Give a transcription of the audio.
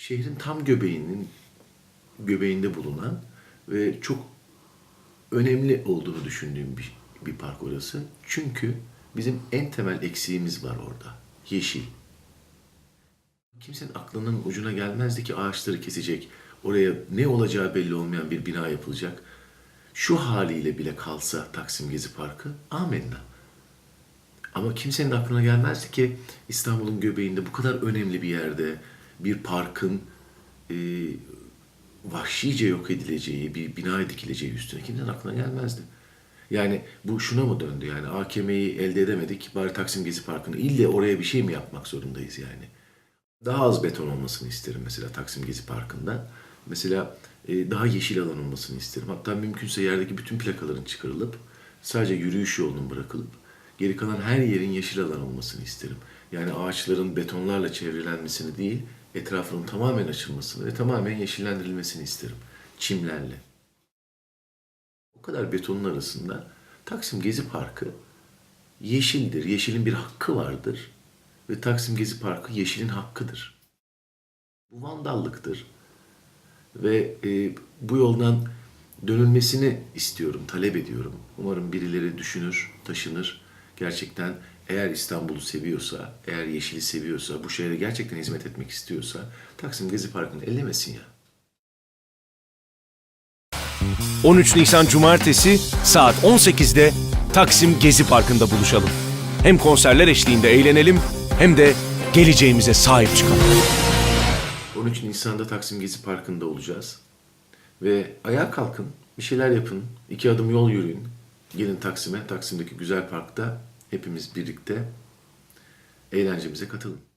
şehrin tam göbeğinin göbeğinde bulunan ve çok önemli olduğunu düşündüğüm bir, bir park orası. Çünkü bizim en temel eksiğimiz var orada. Yeşil. Kimsenin aklının ucuna gelmezdi ki ağaçları kesecek, oraya ne olacağı belli olmayan bir bina yapılacak. Şu haliyle bile kalsa Taksim Gezi Parkı, amenna. Ama kimsenin aklına gelmezdi ki İstanbul'un göbeğinde bu kadar önemli bir yerde bir parkın e, vahşice yok edileceği, bir bina dikileceği üstüne kimsenin aklına gelmezdi. Yani bu şuna mı döndü yani AKM'yi elde edemedik bari Taksim Gezi Parkı'nı ille oraya bir şey mi yapmak zorundayız yani. Daha az beton olmasını isterim mesela Taksim Gezi Parkı'nda. Mesela e, daha yeşil alan olmasını isterim. Hatta mümkünse yerdeki bütün plakaların çıkarılıp sadece yürüyüş yolunun bırakılıp geri kalan her yerin yeşil alan olmasını isterim. Yani ağaçların betonlarla çevrelenmesini değil, etrafının tamamen açılmasını ve tamamen yeşillendirilmesini isterim. Çimlerle. O kadar betonun arasında Taksim Gezi Parkı yeşildir. Yeşilin bir hakkı vardır. Ve Taksim Gezi Parkı yeşilin hakkıdır. Bu vandallıktır. Ve e, bu yoldan dönülmesini istiyorum, talep ediyorum. Umarım birileri düşünür, taşınır. Gerçekten eğer İstanbul'u seviyorsa, eğer yeşili seviyorsa, bu şehre gerçekten hizmet etmek istiyorsa Taksim Gezi Parkı'nı ellemesin ya. 13 Nisan Cumartesi saat 18'de Taksim Gezi Parkı'nda buluşalım. Hem konserler eşliğinde eğlenelim hem de geleceğimize sahip çıkalım. 13 Nisan'da Taksim Gezi Parkı'nda olacağız. Ve ayağa kalkın, bir şeyler yapın, iki adım yol yürüyün. Gelin Taksim'e, Taksim'deki güzel parkta hepimiz birlikte eğlencemize katılın.